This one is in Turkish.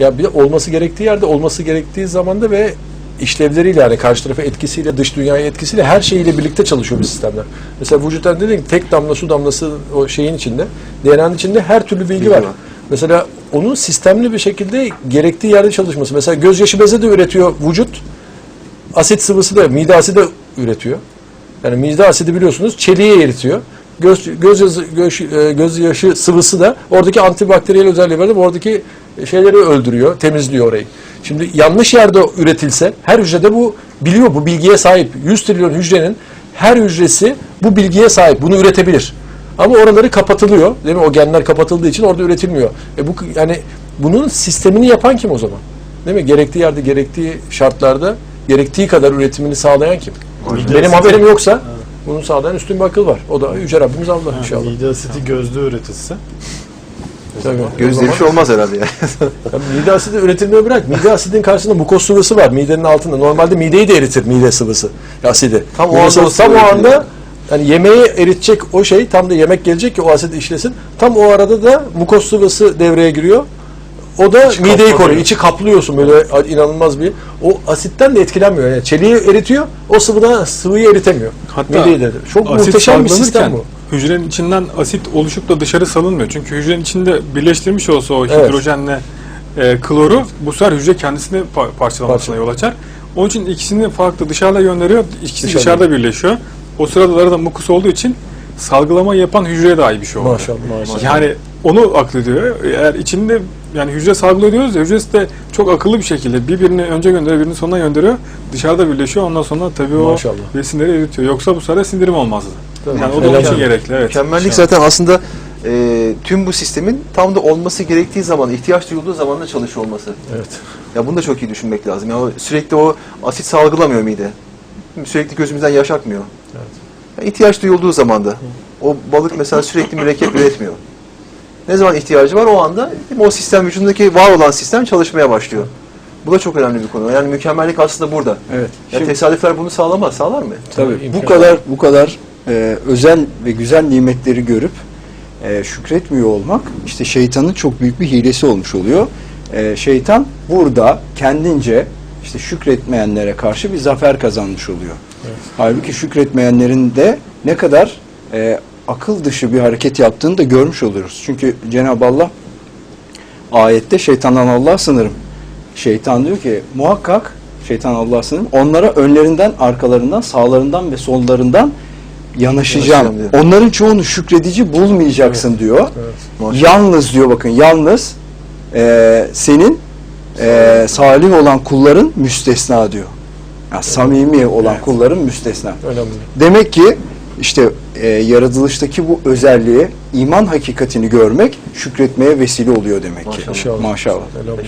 Ya bir de olması gerektiği yerde olması gerektiği zamanda ve işlevleriyle yani karşı tarafa etkisiyle, dış dünyaya etkisiyle her şeyiyle birlikte çalışıyor bu sistemler. Mesela vücuttan dedin ki tek damla su damlası o şeyin içinde, DNA'nın içinde her türlü bilgi, Bilgi var. var. Mesela onun sistemli bir şekilde gerektiği yerde çalışması. Mesela gözyaşı bezi de üretiyor vücut. Asit sıvısı da mide asidi üretiyor. Yani mide asidi biliyorsunuz çeliği eritiyor. Göz, göz, yazı- göz, e, gözyaşı sıvısı da oradaki antibakteriyel özelliği var. Oradaki şeyleri öldürüyor, temizliyor orayı. Şimdi yanlış yerde üretilse her hücrede bu biliyor, bu bilgiye sahip. 100 trilyon hücrenin her hücresi bu bilgiye sahip, bunu üretebilir. Ama oraları kapatılıyor, değil mi? O genler kapatıldığı için orada üretilmiyor. E bu yani bunun sistemini yapan kim o zaman? Değil mi? Gerektiği yerde, gerektiği şartlarda, gerektiği kadar üretimini sağlayan kim? Benim haberim yoksa bunu sağlayan üstün bir akıl var. O da Yüce Rabbimiz Allah inşallah. Mide asidi gözde üretilse. Tabii. Gözde bir şey olmaz herhalde yani. Tabii mide asidi üretilmeyi bırak. Mide asidin karşısında mukoz sıvısı var midenin altında. Normalde mideyi de eritir mide sıvısı, asidi. Tam o anda tam o anda yani yemeği eritecek o şey tam da yemek gelecek ki o asit işlesin. Tam o arada da mukoz sıvısı devreye giriyor. O da İçi mideyi kaplıyor. koruyor. İçi kaplıyorsun böyle inanılmaz bir. O asitten de etkilenmiyor. Yani çeliği eritiyor. O sıvıdan sıvıyı eritemiyor. Hatta Mideyi de. Çok asit muhteşem bir sistem bu. hücrenin içinden asit oluşup da dışarı salınmıyor. Çünkü hücrenin içinde birleştirmiş olsa o Evet. hidrojenle e, kloru bu sefer hücre kendisini pa- parçalamasına Parça. yol açar. Onun için ikisini farklı dışarıda gönderiyor. İkisi Dışarıda. dışarıda birleşiyor. O sırada da mukus olduğu için salgılama yapan hücreye dahi bir şey olmuyor. Maşallah. maşallah. Yani onu aklediyor. Eğer içinde yani hücre salgılıyor diyoruz ya hücresi de çok akıllı bir şekilde birbirini önce gönderiyor, birini sonuna gönderiyor. Dışarıda birleşiyor. Ondan sonra tabii o Maşallah. besinleri eritiyor. Yoksa bu sefer sindirim olmazdı. Tabii. Yani o da onun için gerekli. Evet. Mükemmellik zaten aslında e, tüm bu sistemin tam da olması gerektiği zaman, ihtiyaç duyulduğu zaman da çalışıyor olması. Evet. Ya bunu da çok iyi düşünmek lazım. Ya o sürekli o asit salgılamıyor mide. Sürekli gözümüzden yaş akmıyor. Evet. Ya ihtiyaç duyulduğu zaman da. O balık mesela sürekli mürekkep üretmiyor. Ne zaman ihtiyacı var o anda o sistem vücudundaki var olan sistem çalışmaya başlıyor. Bu da çok önemli bir konu. Yani mükemmellik aslında burada. Evet. Ya Şimdi- tesadüfler bunu sağlamaz. Sağlar mı? Tabii imkan- bu kadar bu kadar e, özel ve güzel nimetleri görüp e, şükretmiyor olmak işte şeytanın çok büyük bir hilesi olmuş oluyor. E, şeytan burada kendince işte şükretmeyenlere karşı bir zafer kazanmış oluyor. Halbuki şükretmeyenlerin de ne kadar e, akıl dışı bir hareket yaptığını da görmüş oluyoruz. Çünkü Cenab-ı Allah ayette şeytandan Allah'a sınırım. Şeytan diyor ki muhakkak şeytan Allah'a sınırım. Onlara önlerinden, arkalarından, sağlarından ve sollarından yanaşacağım. Yanaşacağım. Onların çoğunu şükredici bulmayacaksın diyor. Evet. Yalnız diyor bakın yalnız e, senin e, salih olan kulların müstesna diyor. Yani samimi olan Evet. kulların müstesna. Önemli. Demek ki işte e, yaratılıştaki bu özelliği, iman hakikatini görmek şükretmeye vesile oluyor demek ki. Maşallah. Maşallah. Elhamdülillah.